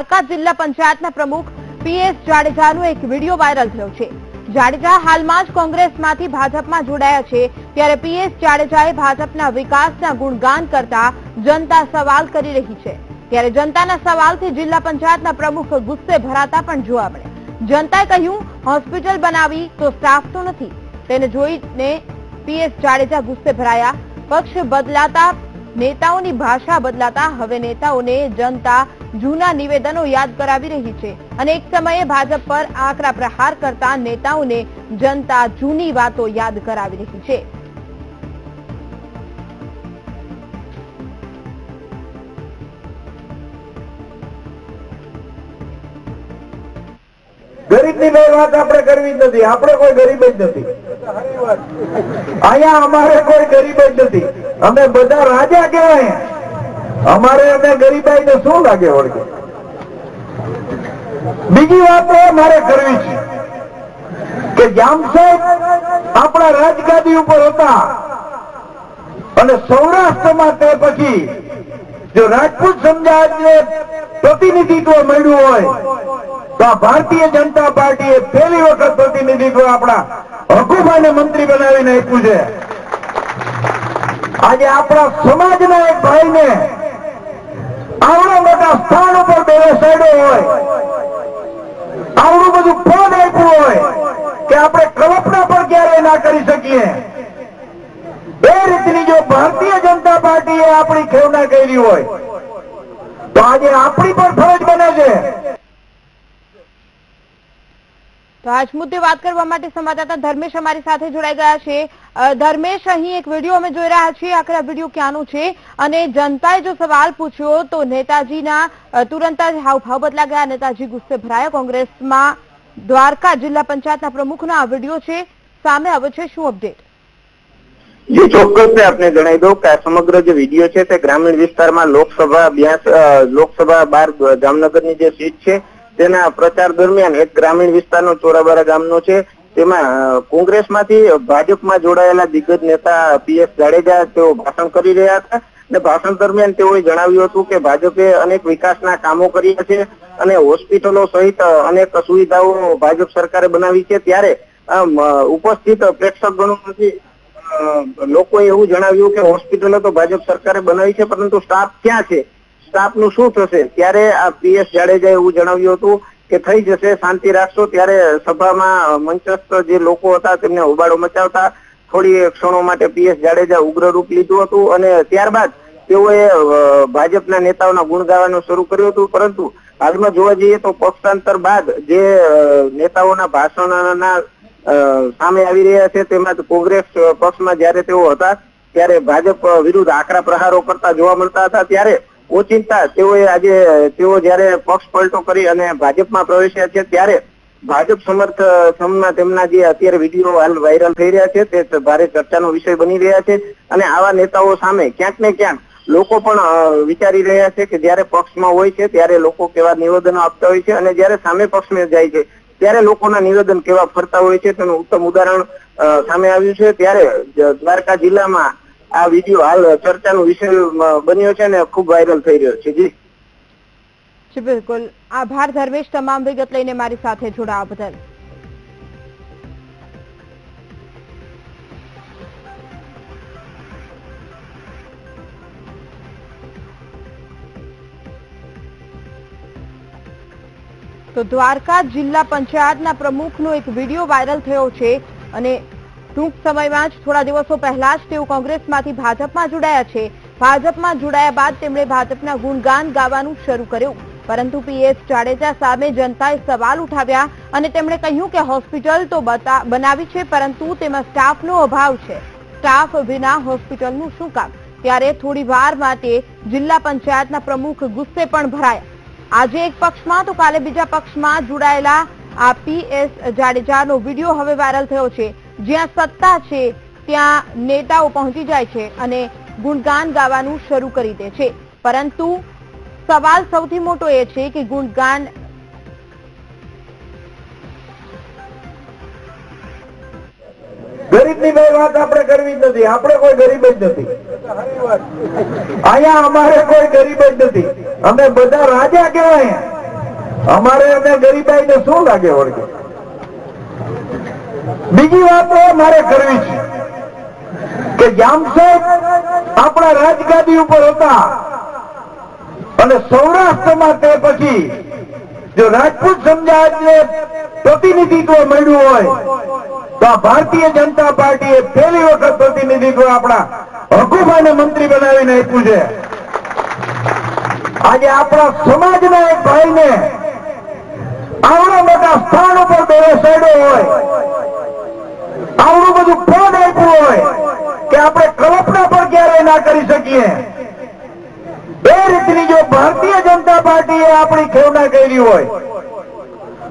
દ્વારકા જિલ્લા પંચાયતના પ્રમુખ પીએસ જાડેજાનો એક વીડિયો વાયરલ થયો છે. જાડેજા હાલમાં જ કોંગ્રેસમાંથી ભાજપમાં જોડાયા છે. ત્યારે પીએસ જાડેજાએ ભાજપના વિકાસના ગુણગાન કરતા જનતા સવાલ કરી રહી છે. ત્યારે જનતાના સવાલથી જિલ્લા પંચાયતના પ્રમુખ ગુસ્સે ભરાતા પણ જોવા મળે. જનતાએ કહ્યું, હોસ્પિટલ બનાવી તો સ્ટાફ તો નથી. તેને જોઈને પીએસ જાડેજા ગુસ્સે ભરાયા. પક્ષ બદલાતા નેતાઓની ભાષા બદલાતા હવે નેતાઓને જનતા જૂના નિવેદનો યાદ કરાવી રહી છે. અને એક સમયે ભાજપ પર આકરા પ્રહાર કરતા નેતાઓને જનતા જૂની વાતો યાદ કરાવી રહી છે. ગરીબની બે વાત આપણે કરવી જ નથી. આપણે કોઈ ગરીબ જ નથી. અહીંયા અમારે કોઈ ગરીબ જ નથી. અમે બધા રાજા કહેવાય. અમારે અમે ગરીબાઈ ને શું લાગે વળગે? બીજી વાત મારે કરવી છે કે જામ સાહેબ આપણા રાજગાદી ઉપર હતા અને સૌરાષ્ટ્રમાં તે પછી જો રાજપૂત સમાજને પ્રતિનિધિત્વ મળ્યું હોય તો આ ભારતીય જનતા પાર્ટીએ પહેલી વખત પ્રતિનિધિત્વ આપણા હકુભાઈને મંત્રી બનાવીને આપ્યું છે. આજે આપણા સમાજના એક ભાઈને આવડા મોટા સ્થાન ઉપર બેસાડ્યો હોય, આવડું બધું પદ આપ્યું હોય કે આપણે કલ્પના પણ ક્યારેય ના કરી શકીએ. એ રીતની જો ભારતીય જનતા પાર્ટીએ આપણી ખેવના કરી હોય, તો આજે આપણી પણ ફરજ બને છે. તો આજ મુદ્દે વાત કરવા માટે સંવાદદાતા ધર્મેશ અમારી સાથે જોડાઈ ગયા છે. ધર્મેશ, અહીં એક વીડિયો અમે જોઈ રહ્યા છીએ. આખરે વીડિયો ક્યાંનો છે? અને જનતાએ જો સવાલ પૂછ્યો તો નેતાજીના તુરંત જ હાવભાવ બદલા ગયા નેતાજી ગુસ્સે ભરાયા. કોંગ્રેસમાં દ્વારકા જિલ્લા પંચાયતના પ્રમુખનો આ વીડિયો છે. સામે આવે છે. શું અપડેટ? જે ચોક્કસ આપને જણાવી દઉં કે આ સમગ્ર જે વીડિયો છે તે ગ્રામીણ વિસ્તારમાં લોકસભા બ્યાસ લોકસભા બાર, જામનગરની જે સીટ છે તેના પ્રચાર દરમિયાન એક ગ્રામીણ વિસ્તારનો ચોરાબારા ગામનો છે. તેમાં કોંગ્રેસમાંથી ભાજપમાં જોડાયેલા દિગ્ગજ નેતા પીએસ જાડેજા તેઓ ભાષણ કરી રહ્યા હતા અને ભાષણ દરમિયાન તેઓએ જણાવ્યું હતું કે ભાજપે અનેક વિકાસના કામો કર્યા છે અને હોસ્પિટલો સહિત અનેક સુવિધાઓ ભાજપ સરકારે બનાવી છે. ત્યારે ઉપસ્થિત પ્રેક્ષકગણોમાંથી અ, લોકોએ એવું જણાવ્યું કે હોસ્પિટલો તો ભાજપ સરકારે બનાવી છે પરંતુ સ્ટાફ ક્યાં છે? સ્ટાફનું શું થશે? ત્યારે આ પીએસ જાડેજાએ એવું જણાવ્યું હતું કે થઈ જશે, શાંતિ રાખશો. ત્યારે સભામાં મંચસ્થ જે લોકો હતા તેમને હોબાળો મચાવતા થોડી ક્ષણો માટે પીએસ જાડેજા ઉગ્ર રૂપ લીધું હતું અને ત્યારબાદ તેઓએ ભાજપના નેતાઓના ગુણ ગાવાનું શરૂ કર્યું હતું. પરંતુ હાલમાં જોવા જઈએ તો પક્ષાંતર બાદ જે નેતાઓના ભાષણના સામે આવી રહ્યા છે, તેમાં કોંગ્રેસ પક્ષમાં જ્યારે તેઓ હતા, ત્યારે ભાજપ વિરુદ્ધ આકરા પ્રહારો કરતા જોવા મળતા હતા. ત્યારે ઓચિંતા તેઓએ આજે, તેઓ જયારે પક્ષ પલટો કરી અને ભાજપમાં પ્રવેશ્યા છે, ત્યારે ભાજપ સમર્થનમાં તેમના જે અત્યારે વીડિયો હાલ વાયરલ થઈ રહ્યા છે, તે ભારે ચર્ચાનો વિષય બની રહ્યા છે. અને આવા નેતાઓ સામે ક્યાંક ને ક્યાંક લોકો પણ વિચારી રહ્યા છે કે જયારે પક્ષમાં હોય છે, ત્યારે લોકો કેવા નિવેદનો આપતા હોય છે અને જયારે સામે પક્ષમાં જાય છે, ત્યારે લોકોના નિવેદન કેવા ફરતા હોય છે. તેનું ઉત્તમ ઉદાહરણ સામે આવ્યું છે. ત્યારે દ્વારકા જિલ્લામાં આ વીડિયો હાલ ચર્ચાનો વિષય બન્યો છે અને ખૂબ વાયરલ થઈ રહ્યો છે, જી. જી, બિલકુલ. આભાર ધર્મેશ તમામ વિગત લઈને મારી સાથે જોડાવા બદલ. તો દ્વારકા જિલ્લા પંચાયતના પ્રમુખનો એક વીડિયો વાયરલ થયો છે અને ટૂંક સમયમાં જ થોડા દિવસો પહેલા જ તેઓ કોંગ્રેસમાંથી ભાજપમાં જોડાયા છે. ભાજપમાં જોડાયા બાદ તેમણે ભાજપના ગુણગાન ગાવાનું શરૂ કર્યું. પરંતુ પીએસ જાડેજા સામે જનતાએ સવાલ ઉઠાવ્યા અને તેમણે કહ્યું કે હોસ્પિટલ તો બનાવી છે, પરંતુ તેમાં સ્ટાફનો અભાવ છે. સ્ટાફ વિના હોસ્પિટલનું શું કામ? ત્યારે થોડી વાર માટે જિલ્લા પંચાયતના પ્રમુખ ગુસ્સે પણ ભરાયા. આજે એક પક્ષમાં તો કાલે બીજા પક્ષમાં જોડાયેલા આ પીએસ જાડેજાનો વીડિયો હવે વાયરલ થયો છે. જ્યાં સત્તા છે, ત્યાં નેતાઓ પહોંચી જાય છે અને ગુણગાન ગાવાનું શરૂ કરી દે છે. પરંતુ સવાલ સૌથી મોટો એ છે કે ગુણગાન ગરીબની બે વાત આપણે કરવી જ નથી. આપણે કોઈ ગરીબ જ નથી. અહીંયા અમારે કોઈ ગરીબ જ નથી. અમે બધા રાજા કહેવાય. અમારે અને ગરીબાઈને શું લાગે વળગે? બીજી વાત એ મારે કરવી છે કે જામ સાહેબ આપણા રાજગાદી ઉપર હતા અને સૌરાષ્ટ્રમાં તે પછી જો રાજપૂત સમજાજને પ્રતિનિધિત્વ મળ્યું હોય, તો આ ભારતીય જનતા પાર્ટીએ પહેલી વખત પ્રતિનિધિત્વ આપણા હકુમાને મંત્રી બનાવીને આપ્યું છે. આજે આપણા સમાજના એક ભાઈને આવડા મોટા સ્થાન ઉપર બેસાડ્યો હોય આવડું બધું પદ આપ્યું હોય કે આપણે કલ્પના પણ ક્યારેય ના કરી શકીએ. એ રીતની જો ભારતીય જનતા પાર્ટીએ આપણી ખેવના કરી હોય,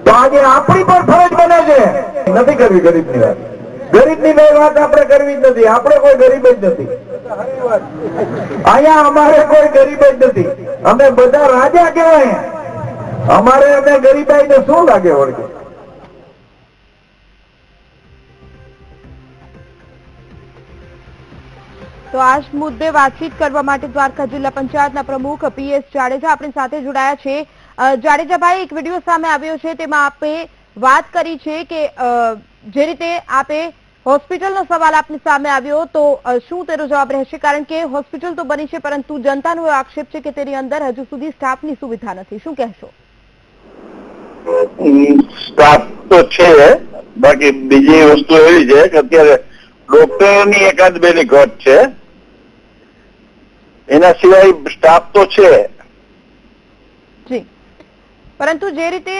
તો આજે આપણી પણ ફરજ બને છે. નથી કરવી ગરીબની વાત. ગરીબની કઈ વાત આપણે કરવી જ નથી. આપણે કોઈ ગરીબ જ નથી. અહીંયા અમારે કોઈ ગરીબ જ નથી. અમે બધા રાજા કહેવાય. અમારે અને ગરીબાઈને શું લાગે વળગે? તો આ મુદ્દે વાતચીત કરવા માટે દ્વારકા જિલ્લા પંચાયતના પ્રમુખ પીએસ જાડેજા આપણી સાથે જોડાયા છે. જાડેજાભાઈ, એક વીડિયો સામે આવ્યો છે. તેમાં આપે વાત કરી છે કે જે રીતે આપે હોસ્પિટલનો સવાલ આપની સામે આવ્યો તો શું તેનો જવાબ રહેશે? કારણ કે હોસ્પિટલ તો બની છે, પરંતુ જનતાનો આક્ષેપ છે કે તેની અંદર હજુ સુધી સ્ટાફની સુવિધા નથી. શું કહેશો? સ્ટાફ તો છે, બાકી બીજી વસ્તુ એવી છે કે અત્યારે ડોક્ટરોની એકાદ બે ની ઘટ છે. એના સિવાય સ્ટાફ તો છે. જી. પરંતુ જે રીતે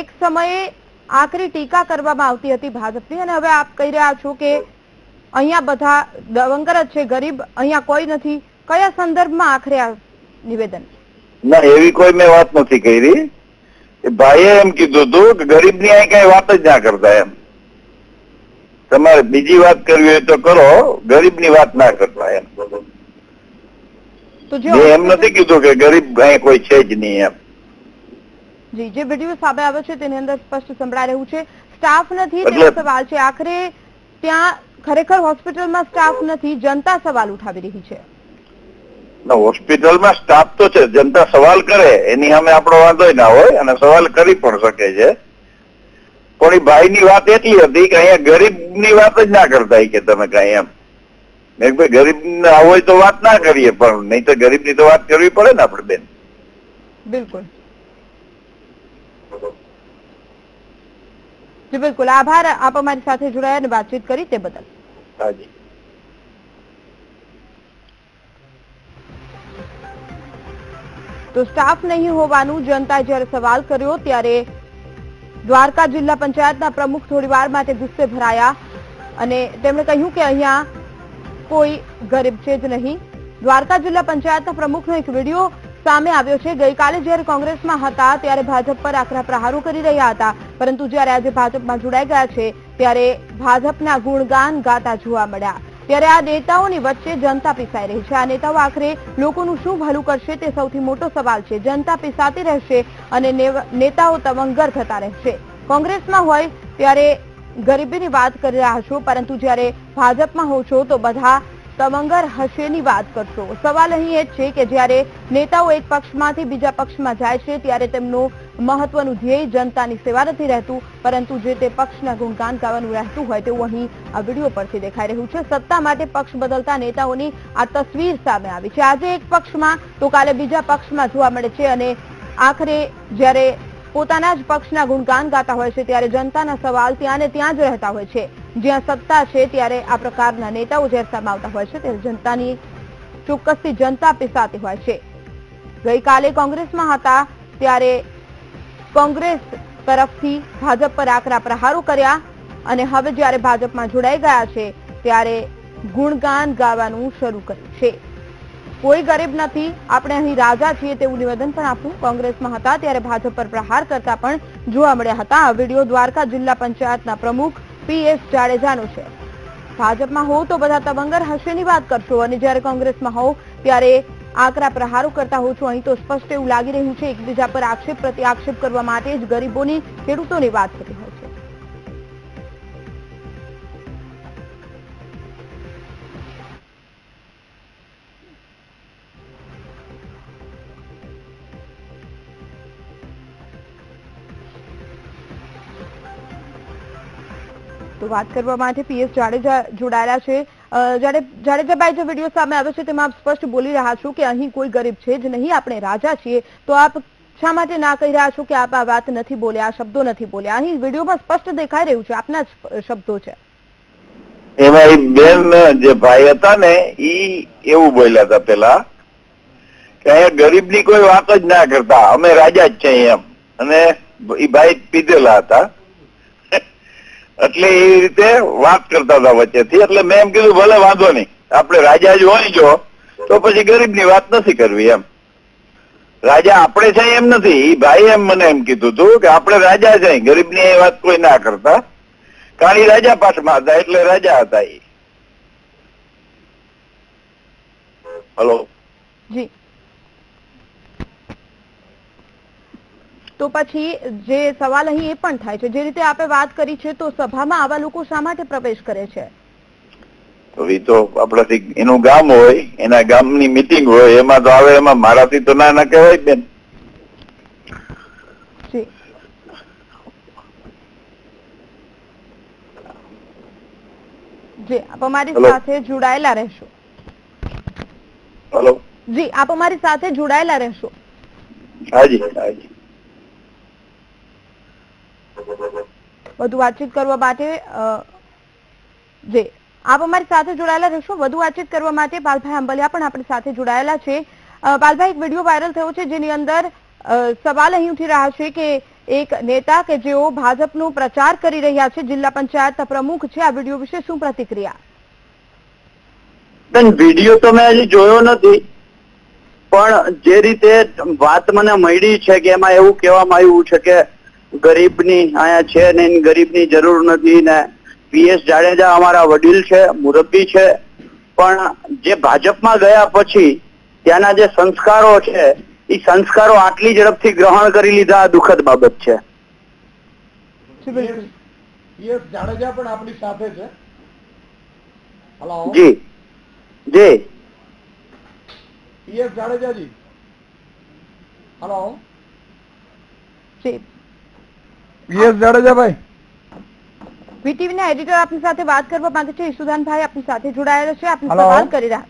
એક સમયે આકરી ટીકા કરવામાં આવતી હતી ભાજપની અને હવે આપ કહી રહ્યા છો કે અહીંયા બધા દવંગર જ છે ગરીબ અહીંયા કોઈ નથી. કયા સંદર્ભમાં આખરે આ નિવેદન? ના એવી કોઈ મેં વાત નથી કરી. ભાઈએ એમ કીધું હતું કે ગરીબની અહીં કઈ વાત જ ના કરતા એમ. તમારે બીજી વાત કરવી હોય તો કરો ગરીબની વાત ના કરતા એમ. તો જે એમ નથી કીધું કે ગરીબ અહીં કોઈ છે જ નહીં એમ. જી જે વીડિયો સામે આવે છે તેની અંદર સ્પષ્ટ સંભળાઈ રહ્યું છે. સ્ટાફ નથી તેનો સવાલ છે આખરે ત્યાં ખરેખર હોસ્પિટલમાં સ્ટાફ નથી જનતા સવાલ ઉઠાવી રહી છે. ના, હોસ્પિટલમાં સ્ટાફ તો છે જનતા સવાલ કરે એની સામે આપણો વાંધો ના હોય અને સવાલ કરી પણ શકે છે. પણ એ ભાઈની વાત એટલી હતી કે અહીંયા ગરીબની વાત જ ના કરતા કે તમે કઈ એમ. મેં ભાઈ ગરીબ ના હોય તો વાત ના કરીએ પણ નહીં તો ગરીબની તો વાત કરવી પડે ને આપણે બેન. બિલકુલ. જી બિલકુલ. આભાર. આપ અમારી સાથે જોડાયા અને વાતચીત કરી તે બદલ. હાજી. તો સ્ટાફ નહીં હોવાનું જનતાએ જ્યારે સવાલ કર્યો ત્યારે દ્વારકા જિલ્લા પંચાયતના પ્રમુખ થોડીવાર માટે ગુસ્સે ભરાયા અને તેમણે કહ્યું કે અહીંયા કોઈ ગરીબ છે જ નહીં. દ્વારકા જિલ્લા પંચાયતના પ્રમુખનો એક વીડિયો સામે આવ્યો છે. ગઈકાલે જ્યારે કોંગ્રેસમાં હતા ત્યારે ભાજપ પર આકરા પ્રહારો કરી રહ્યા હતા. પરંતુ જ્યારે આજે ભાજપમાં જોડાઈ ગયા છે, ત્યારે ભાજપના ગુણગાન ગાતા જોવા મળ્યા. ત્યારે આ નેતાઓની વચ્ચે જનતા પીસાઈ રહી છે. આ નેતાઓ આખરે લોકોનું શું ભલું કરશે તે સૌથી મોટો સવાલ છે. જનતા પીસાતી રહેશે અને નેતાઓ તવંગર થતા રહેશે. કોંગ્રેસમાં હોય ત્યારે ગરીબીની વાત કરી રહ્યા છો, પરંતુ જ્યારે ભાજપમાં હો છો તો બધા તમંગર હશેની વાત કરશો. સવાલ અહીં એ જ છે કે જ્યારે નેતાઓ એક પક્ષમાંથી બીજા પક્ષમાં જાય છે, ત્યારે તેમનું મહત્વનું ધ્યેય જનતાની સેવા નથી રહેતું, પરંતુ જે તે પક્ષના ગુણગાન ગાવાનું રહેતું હોય તેવું અહીં આ વીડિયો પરથી દેખાઈ રહ્યું છે. સત્તા માટે પક્ષ બદલતા નેતાઓની આ તસવીર સામે આવી છે. આજે એક પક્ષમાં તો કાલે બીજા પક્ષમાં જોવા મળે છે અને આખરે જ્યારે પોતાના જ પક્ષના ગુણગાન ગાતા હોય છે ત્યારે જનતાના સવાલ ત્યાં ને ત્યાં જ રહેતા હોય છે. જ્યાં સત્તા છે ત્યારે આ પ્રકારના નેતાઓ જ્યારે સમાવતા હોય છે, ત્યારે જનતાની ચોક્કસથી જનતા પીસાતી હોય છે. ગઈકાલે કોંગ્રેસમાં હતા, ત્યારે કોંગ્રેસ તરફથી ભાજપ પર આકરા પ્રહારો કર્યા અને હવે જ્યારે ભાજપમાં જોડાઈ ગયા છે, ત્યારે ગુણગાન ગાવાનું શરૂ કર્યું છે. કોઈ ગરીબ નથી. આપણે અહીં રાજા છીએ તેવું નિવેદન પણ આપ્યું કોંગ્રેસમાં હતા. ત્યારે ભાજપ પર પ્રહાર કરતા પણ જોવા મળ્યા હતા. આ વીડિયો દ્વારકા જિલ્લા પંચાયતના પ્રમુખ પીએસ જાડેજાનો છે. ભાજપમાં હોવ તો બધા તવંગર હશેની વાત કરશો અને જ્યારે કોંગ્રેસમાં હોવ ત્યારે આકરા પ્રહારો કરતા હો છો. અહીં તો સ્પષ્ટ એવું લાગી રહ્યું છે. એકબીજા પર આક્ષેપ પ્રતિ આક્ષેપ કરવા માટે જ ગરીબોની ખેડૂતોની વાત થતી તો વાત કરવા માટે પીએસ જાડેજા જોડાયેલા છે. જ્યારે જાડેજાભાઈ જે વીડિયો સામે આવ્યો છે તેમાં આપ સ્પષ્ટ બોલી રહ્યા છો કે અહીં કોઈ ગરીબ છે જ નહીં, આપણે રાજા છીએ, તો આપ શા માટે ના કહી રહ્યા છો કે આપ આ વાત નથી બોલ્યા, આ શબ્દો નથી બોલ્યા? અહીં વિડીયોમાં સ્પષ્ટ દેખાઈ રહ્યું છે, આપના શબ્દો છે. એમાં એ બેન જે ભાઈ હતા ને, ઈ એવું બોલ્યા હતા પેલા કે અહીંયા ગરીબની કોઈ વાત જ ના કરતા, અમે રાજા જ છીએ એમ. અને એ ભાઈ પીધેલા હતા. એટલે એ રીતે વાત કરતા હતા વચ્ચેથી. એટલે મેં એમ કીધું, ભલે, વાંધો નહીં. આપણે રાજા જ હોય જો, તો પછી ગરીબની વાત નથી કરવી એમ. રાજા આપણે છે એમ નથી. ભાઈ એમ મને એમ કીધું હતું કે આપણે રાજા છે. ગરીબની એ વાત કોઈ ના કરતા. કાળી રાજા પાઠમાં હતા, એટલે રાજા હતા એ હલો? જી. તો પછી જે સવાલ અહીં એ પણ થાય છે જે રીતે આપે વાત કરી છે તો સભામાં આવા લોકો શા માટે પ્રવેશ કરે છે? તો એ તો આપણાથી એનું ગામ હોય એના ગામની મિટિંગ હોય એમાં તો આવે એમાં મારાથી તો ના ના કહેવાય બેન. જી. આપ અમારી સાથે જોડાયેલા રહેશો. હેલો. જી આપ અમારી સાથે જોડાયેલા રહેશો. હાજી હાજી. વધુ વાતચીત કરવા માટે જે આપ અમારી સાથે જોડાયેલા રહેશો. વધુ વાતચીત કરવા માટે પાલભાઈ આંબલિયા પણ આપણી સાથે જોડાયેલા છે. પાલભાઈ, એક વીડિયો વાયરલ થયો છે જેની અંદર સવાલ અહીં ઉઠી રહ્યા છે કે એક નેતા કે જેઓ ભાજપનો પ્રચાર કરી રહ્યા છે, જિલ્લા પંચાયત પ્રમુખ છે, આ વીડિયો વિશે શું પ્રતિક્રિયા? વીડિયો તો મેં હજી જોયો નથી, પણ જે રીતે વાત મને મળી છે કે એમાં એવું કહેવામાં આવ્યું છે કે ગરીબની અહીંયા છે ને ગરીબ ગરીબની જરૂર નથી ને પીએસ જાડેજા અમારા વડીલ છે મુરબ્બી છે. પણ જે ભાજપમાં ગયા પછી ત્યાંના જે સંસ્કારો છે એ સંસ્કારો આટલી ઝડપથી ગ્રહણ કરી લીધા આ દુઃખદ બાબત છે. પીએસ જાડેજા પણ આપણી સાથે છે. હલો જી. જી. પીએસ જાડેજાજી. હલો જી. પીએસ જાડેજાભાઈ વીટીવી ના એડિટર આપની સાથે વાત કરવા માંગે છે ઈસુદાનભાઈ આપની સાથે જોડાયેલા છે આપની સવાલ કરી રહ્યા.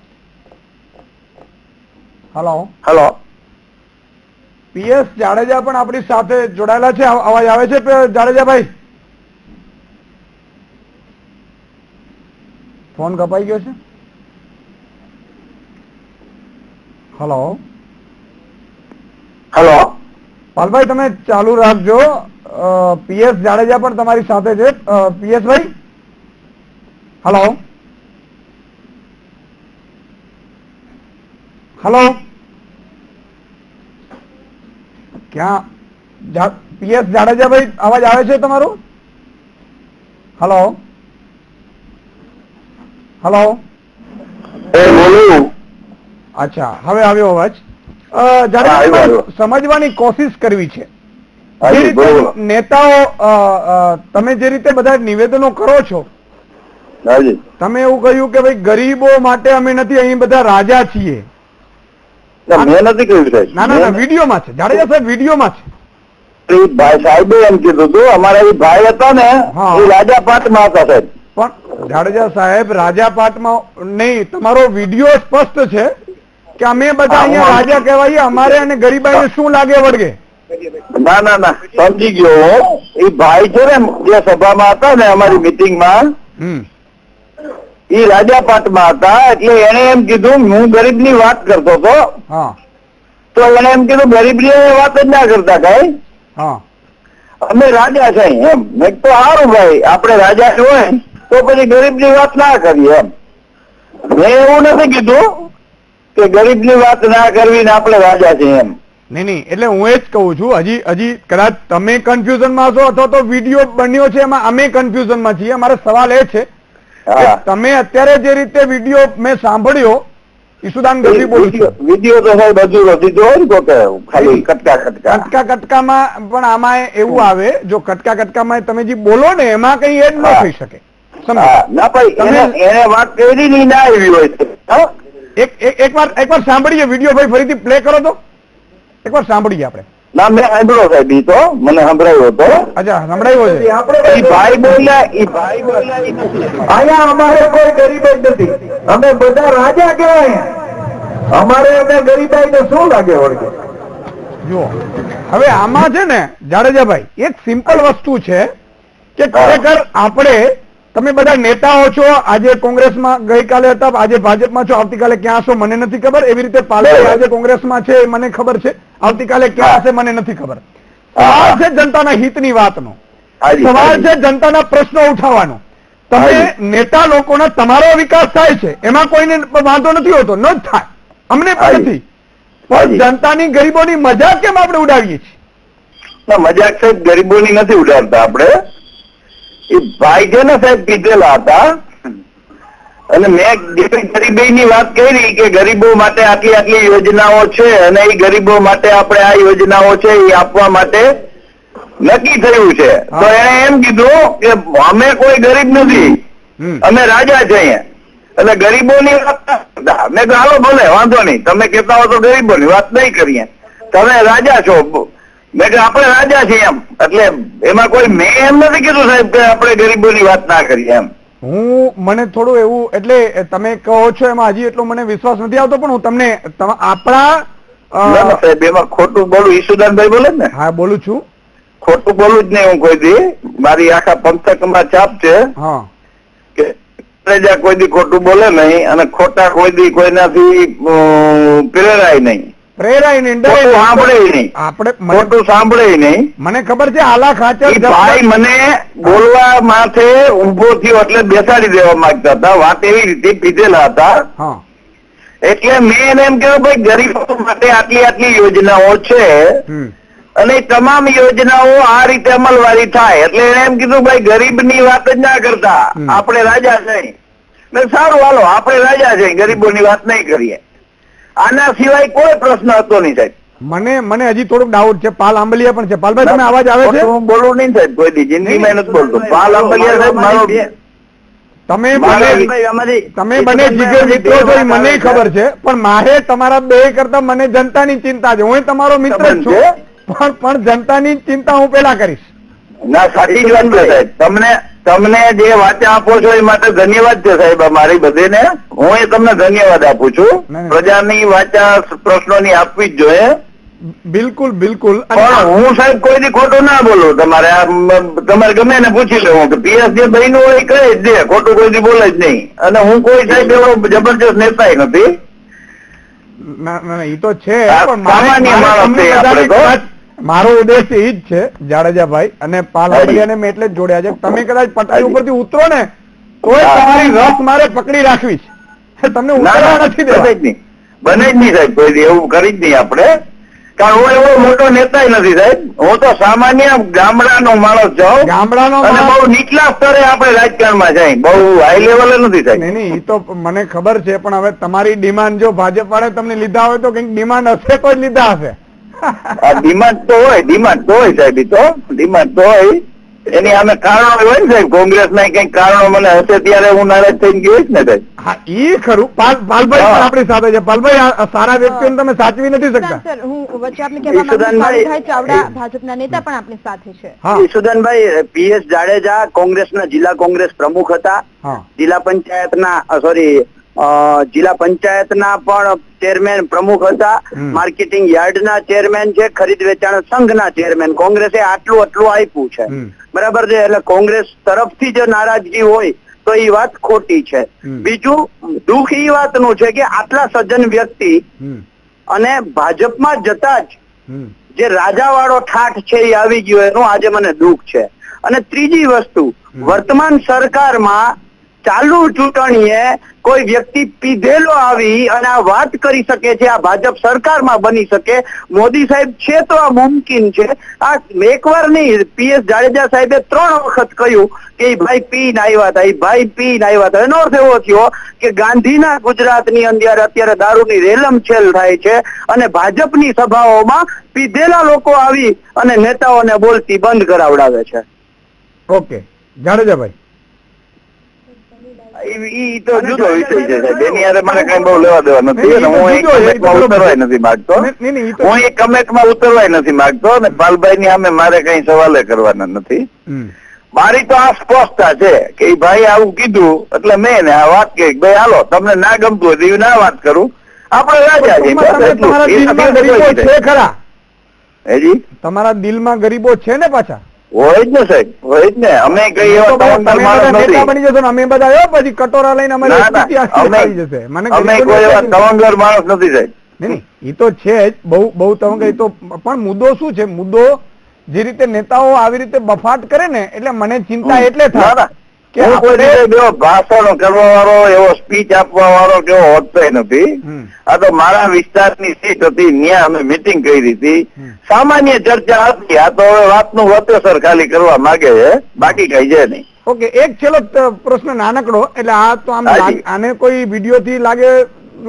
હેલો હેલો પીએસ જાડેજા પણ આપણી સાથે જોડાયેલા છે અવાજ આવે છે જાડેજાભાઈ ફોન કપાઈ ગયો છે? હેલો હેલો પાલભાઈ તમે ચાલુ રાખજો. પીએસ જાડેજા પણ તમારી સાથે છે. અ, પીએસ ભાઈ હલો હલો ક્યાં પીએસ જાડેજા ભાઈ અવાજ આવે છે તમારો? હલો હલો અચ્છા હવે આવ્યો અવાજ. સમજવાની કોશિશ કરવી છે. જે રીતે નેતાઓ તમે જે રીતે બધા નિવેદનો કરો છો તમે એવું કહ્યું કે ભાઈ ગરીબો માટે અમે નથી અહીં બધા રાજા છીએ. મેં નથી કહ્યું સાહેબ. ના ના ના વિડીયોમાં છે. જાડેજા સાહેબ વિડીયોમાં છે. સાહેબે એમ કીધું હતું અમારા ભાઈ હતા ને. એ રાજા પાટમાં હતા સાહેબ. પણ જાડેજા સાહેબ રાજાપાટમાં નહીં તમારો વીડિયો સ્પષ્ટ છે કે અમે બધા અહીંયા રાજા કહેવાય અમારે અને ગરીબાઈને શું લાગે વળગે? ના ના ના. સમજી ગયો એ ભાઈ છે ને જે સભામાં હતા ને અમારી મિટિંગમાં એ રાજાપાટમાં હતા. એટલે એને એમ કીધું હું ગરીબની વાત કરતો હતો. તો એને એમ કીધું ગરીબની વાત જ ના કરતા કઈ. હા. અમે રાજા છે એમ. મેં તો સારું ભાઈ આપણે રાજા હોય તો પછી ગરીબની વાત ના કરીએ એમ. મેં એવું નથી કીધું કે ગરીબની વાત ના કરવી ને આપણે રાજા છે એમ. નહીં નહીં એટલે હું એ જ કહું છું હજી હજી કદાચ તમે કન્ફ્યુઝનમાં છો અથવા તો વીડિયો બન્યો છે એમાં અમે કન્ફ્યુઝનમાં છીએ. અમારો સવાલ એ છે કે તમે અત્યારે જે રીતે વીડિયો મેં સાંભળ્યો ઈશુદાન ગઢવી બોલું છું. વીડિયો તો સાહેબ હજુ દીધો જોયો ને કોકે ખાલી કટકા કટકા કટકા. કટકામાં પણ આમાં એવું આવે જો કટકા કટકામાં તમે જે બોલો ને એમાં કઈ એડ ન. થઈ શકે. ના ભાઈ એને વાત કરી ની ના આવી હોય એક એક એક એક- વાર સાંભળીએ વીડિયો ભાઈ ફરીથી પ્લે કરો તો. એકવાર સાંભળીએ આપણે. ના મેં સાંભળ્યો સાહેબ ઈ તો. મને સંભળાયો હતો. અચ્છા સંભળાયો છે. આપણે ઈ ભાઈ બોલ્યા ઈ ભાઈ બોલ્યા અહીંયા અમારે કોઈ ગરીબ જ નથી. અમે બધા રાજા કહેવાય. અમારે અમે ગરીબાઈને શું લાગે વળગે? જો હવે આમાં છે ને જાડેજાભાઈ એક સિમ્પલ વસ્તુ છે કે ખરેખર આપણે તમે બધા નેતાઓ છો આજે કોંગ્રેસમાં ગઈકાલે હતા આજે ભાજપમાં છો આવતીકાલે ક્યાં છો મને નથી ખબર. એવી રીતે પાલભાઈ આજે કોંગ્રેસમાં છે એ મને ખબર છે. આવતીકાલે ક્યાં હશે મને નથી ખબર. સવાલ છે જનતાના હિતની વાતનો. સવાલ છે જનતાના પ્રશ્નો ઉઠાવવાનો. તમે નેતા લોકોના તમારો વિકાસ થાય છે એમાં કોઈને વાંધો નથી હોતો ન જ થાય. અમને પણ નથી. પણ જનતાની ગરીબોની મજાક કેમ આપણે ઉડાવીએ છીએ? ના મજાક સાહેબ ગરીબોની નથી ઉડાડતા આપણે. એ ભાઈ છે ને સાહેબ પીધેલા હતા. અને મેં જે ગરીબી ની વાત કરી કે ગરીબો માટે આટલી આટલી યોજનાઓ છે અને એ ગરીબો માટે આપણે આ યોજનાઓ છે એ આપવા માટે નક્કી થયું છે. તો એને એમ કીધું કે અમે કોઈ ગરીબ નથી. અમે રાજા છે અહીંયા. એટલે ગરીબોની વાત મેં હાલો ભલે વાંધો નહીં. તમે કહેતા હો તો ગરીબોની વાત નહીં કરીએ. તમે રાજા છો. મેં કે આપણે રાજા છીએ એમ. એટલે એમાં કોઈ મેં એમ નથી કીધું સાહેબ કે આપણે ગરીબોની વાત ના કરીએ એમ. હું મને થોડું એવું એટલે તમે કહો છો એમાં હજી એટલો મને વિશ્વાસ નથી આવતો પણ હું તમને આપણા એમાં ખોટું બોલું ઈશુદાનભાઈ બોલે ને? હા બોલું છું. ખોટું બોલું જ નહીં હું કોઈ દી. મારી આખા પંથકમાં ચાપ છે હા. કે કોઈ દી ખોટું બોલે નહીં અને ખોટા કોઈ દી કોઈનાથી પ્રેરાય નહીં. પ્રેરાય ને સાંભળે નહીં. આપણે મને ખોટું સાંભળે નહીં. મને ખબર છે આલા ખાચર ભાઈ મને બોલવા માથે ઊભો થયો એટલે બેસાડી દેવા માંગતા હતા. વાત એવી રીતે પીધેલા હતા. હા. એટલે મેં એને એમ કહ્યું ભાઈ ગરીબો માટે આટલી આટલી યોજનાઓ છે અને તમામ યોજનાઓ આ રીતે અમલવારી થાય. એટલે એને એમ કીધું ભાઈ ગરીબની વાત જ ના કરતા. આપણે રાજા છે સારું હાલો આપણે રાજા છે ગરીબોની વાત નહીં કરીએ. આના સિવાય કોઈ પ્રશ્ન હતો નહીં સાહેબ. મને મને હજી થોડુંક ડાઉટ છે. પાલ આંબલિયા પણ છે. પાલભાઈ તમે અવાજ આવે છે? હું બોલું નહીં સાહેબ કોઈ દી. જિંદગીમાં નથી બોલતો. પાલ આંબલિયા સાહેબ મારો તમે આમાંથી તમે બંને જીગર મિત્રો છો એ મને ખબર છે. પણ મારે તમારા બે કરતા મને જનતાની ચિંતા છે. હું તમારો મિત્ર છું. પણ પણ જનતાની ચિંતા હું પેલા કરીશ. ના સાચી વાત છે સાહેબ. તમને તમને જે વાચા આપો છો એ માટે ધન્યવાદ છે સાહેબ અમારી બધીને. હું એ તમને ધન્યવાદ આપું છું. પ્રજાની વાચા પ્રશ્નોની આપવી જ જોઈએ. બિલકુલ બિલકુલ. પણ હું સાહેબ કોઈ દી ખોટું ના બોલું? તમારે તમારે ગમે એને પૂછી લેવું કે પીએસ જે બહેનું હોય એ કહે જ દે ખોટું કોઈ દી બોલે જ નહીં. અને હું કોઈ સાહેબ એવો જબરજસ્ત નેતાય નથી. ના ના એ તો છે પણ સામાન્ય માણસ છે આપણે મારો ઉદ્દેશ એ જ છે જાડેજાભાઈ અને પાલ હાજી. મેં એટલે જ જોડ્યા છે. તમે કદાચ પટાઈ ઉપરથી ઉતરો ને તોય તમારી રસ મારે પકડી રાખવી છે. તમને ઉતરવા નથી દેવા બને જ નહીં સાહેબ કોઈ એવું કરી જ નહીં આપણે. કારણ હું એવો મોટો નેતા નથી સાહેબ. હું તો સામાન્ય ગામડાનો માણસ છું ગામડાનો અને બહુ નીચલા સ્તરે આપણે રાજકારણમાં જાય બહુ હાઈ લેવલે નથી સાહેબ. નહીં નહીં તો મને ખબર છે પણ હવે તમારી ડિમાન્ડ જો ભાજપ વાળે તમને લીધા હોય તો કંઈક ડિમાન્ડ હશે તો જ લીધા હશે. ડિમાન્ડ તો હોય ડિમાન્ડ તો હોય સાહેબ તો. ડિમાન્ડ તો હોય. એની અમે કારણો હોય ને સાહેબ કોંગ્રેસના કઈ કારણો મને હશે ત્યારે હું નારાજ થઈને ગયો ને સાહેબ. હા એ ખરું. પાલભાઈ પણ આપણી સાથે છે. પાલભાઈ સારા વ્યક્તિઓને તમે સાચવી નથી શકતા. સર હું વચ્ચે આપને કહેવા માંગુ ચાવડા ભાજપના નેતા પણ આપણી સાથે છે. હા. ઈશુદાનભાઈ પીએસ જાડેજા કોંગ્રેસના જિલ્લા કોંગ્રેસ પ્રમુખ હતા. જિલ્લા પંચાયતના સોરી જિલ્લા પંચાયતના પણ ચેરમેન પ્રમુખ હતા. માર્કેટિંગ યાર્ડના ચેરમેન છે ખરીદ વેચાણ સંઘના ચેરમેન. કોંગ્રેસે આટલું આટલું આપ્યું છે. બરાબર છે? એટલે કોંગ્રેસ તરફથી જો નારાજગી હોય તો એ વાત ખોટી છે. બીજું દુઃખ એ વાતનું છે કે આટલા સજ્જન વ્યક્તિ અને ભાજપમાં જતા જ જે રાજાવાળો ઠાઠ છે એ આવી ગયો એનું આજે મને દુઃખ છે. અને ત્રીજી વસ્તુ વર્તમાન સરકારમાં ચાલુ ચૂંટણીએ કોઈ વ્યક્તિ પીધેલો આવી અને આ વાત કરી શકે છે, આ ભાજપ સરકારમાં બની શકે. મોદી સાહેબ છે તો આ મુમકિન છે. આ એકવાર નહીં પીએસ જાડેજા સાહેબે ત્રણ વખત કહ્યું કે ભાઈ પીને આવ્યા હતા એ ભાઈ પીને આવ્યા હતા. એનો અર્થ એવો થયો કે ગાંધીના ગુજરાતની અંદર અત્યારે દારૂની રેલમ છેલ થાય છે અને ભાજપની સભાઓમાં પીધેલા લોકો આવી અને નેતાઓને બોલતી બંધ કરાવડાવે છે. ઓકે. જાડેજાભાઈ. ઈ ઈ તો જુદો વિષય છે સાહેબ. એની હારે મારે કઈ બહુ લેવા દેવા નથી. અને હું જુદો, એ ઈ તો કમેન્ટમાં ઉતરવાય નથી માંગતો. નહીં, નહીં, નહીં, ઈ તો- હું એ કમેન્ટમાં ઉતરવાય નથી માંગતો અને પાલભાઈ ની સામે મારે કઈ સવાલે કરવાના નથી. મારી તો આ સ્પષ્ટતા છે કે ભાઈ આવું કીધું એટલે મેં એને આ વાત કહી કે ભાઈ હાલો તમને ના ગમતું હોય તો ના વાત કરું. આપણે રાજા છીએ ખરા. તમારા દિલમાં ગરીબો છે ને પાછા? હોય જ ને સાહેબ હોય જ ને. અમે કઈ એવા બધા તવંગર તમે માણસ બધા નેતા નથી. બની જશો અમે બધા પછી કટોરા લઈને અમારી જશે. મને અમે કોઈ એવા તવંગર માણસ નથી સાહેબ. નહીં નહીં એ તો છે જ. બહુ બહુ તવંગ એ તો પણ મુદ્દો શું છે? મુદ્દો જે રીતે નેતાઓ આવી રીતે બફાટ કરે ને એટલે મને ચિંતા એટલે. થાય. કે ભાષણ કરવા વાળો એવો સ્પીચ આપવા વાળો કેવો હોતો નથી. આ તો મારા વિસ્તારની સીટ હતી ત્યાં અમે મિટિંગ કરી હતી. સામાન્ય ચર્ચા હતી. આ તો હવે વાતનું વતેસર ખાલી કરવા માંગે છે. બાકી કઈ છે નહીં. ઓકે એક છેલ્લો પ્રશ્ન નાનકડો એટલે આ તો આમ આને કોઈ વીડિયો થી લાગે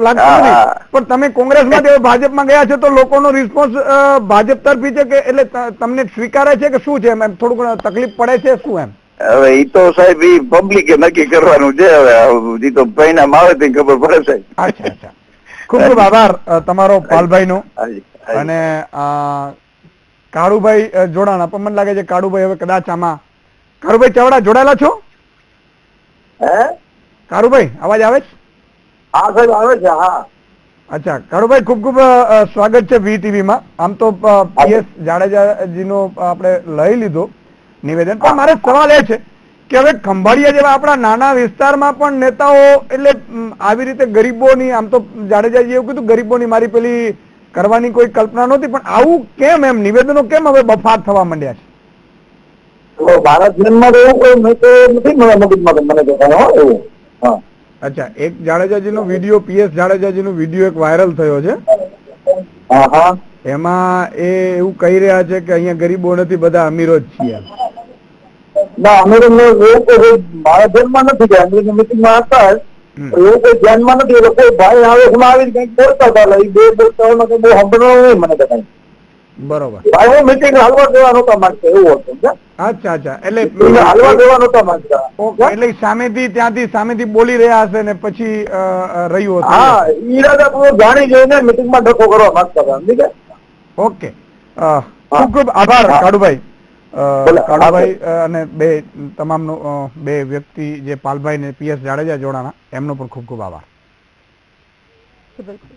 લાગતું નથી. પણ તમે કોંગ્રેસમાં ભાજપમાં ગયા છો તો લોકોનો રિસ્પોન્સ ભાજપ તરફી છે કે એટલે તમને સ્વીકારે છે કે શું છે એમ? એમ થોડું તકલીફ પડે છે શું એમ? હવે ઈ તો સાહેબ ઈ પબ્લિકે નક્કી કરવાનું છે. હવે હજી તો પરિણામ આવે તે ખબર પડે સાહેબ. અચ્છા અચ્છા. ખૂબ ખૂબ આભાર તમારો પાલભાઈનો. હાજી, હાજી. અને કાળુભાઈ જોડાણ. પણ મને લાગે છે કાળુભાઈ હવે કદાચ આમાં કાળુભાઈ ચાવડા જોડાયેલા છો? હે? કાળુભાઈ અવાજ આવે છે? હા સાહેબ આવે છે હા. અચ્છા કાળુભાઈ ખૂબ ખૂબ સ્વાગત છે વી ટીવી માં. આમ તો પીએસ જાડેજાજીનો આપણે લઈ લીધો. નિવેદન. પણ મારે સવાલ એ છે કે હવે ખંભાળિયા જેવા આપણા નાના વિસ્તારમાં પણ નેતાઓ એટલે આવી રીતે ગરીબોની આમ તો જાડેજાજી એવું કીધું ગરીબોની મારી પેલી કરવાની કોઈ કલ્પના નહોતી પણ આવું કેમ એમ? નિવેદનો કેમ હવે બફાટ થવા માંડ્યા છે? ભારત જન્મમાં એવું કોઈ મેં તો નથી મગજમાં મને દેખાય એવું. હા. અચ્છા એક જાડેજાજીનો વીડિયો પીએસ જાડેજાજીનો વીડિયો એક વાયરલ થયો છે. એમાં એ એવું કહી રહ્યા છે કે અહીંયા ગરીબો નથી બધા અમીરો જ છીએ ના અમે તો એવું કોઈ મારા ધ્યાનમાં નથી ગયા. અમે મિટિંગમાં હતા એવું કોઈ ધ્યાનમાં નથી. કોઈ ભાઈ આવે એમાં આવી કંઈક બોલતા હતા. એ બે બોલતા હોય કઈ બહુ સાંભળવાનું નહીં મને દેખાય બરોબર. ભાઈ હું મિટિંગ હાલવા દેવા નહોતા માંગતા એવું હતું અચ્છા અચ્છા. એટલે હાલવા દેવા નહોતા માંગતા એટલે સામેથી ત્યાંથી સામેથી બોલી રહ્યા હશે ને પછી રહ્યું હા ઈરાદા પૂર્વક જાણી જોઈને મિટિંગમાં ડખો કરવા માંગતા હતા ઓકે. ખૂબ ખૂબ આભાર હા. કાળુભાઈ. કાળુભાઈ અને બે તમામનો બે વ્યક્તિ જે પાલભાઈ ને પીએસ જાડેજા જોડાણા એમનો પણ ખૂબ ખૂબ આભાર. બિલકુલ.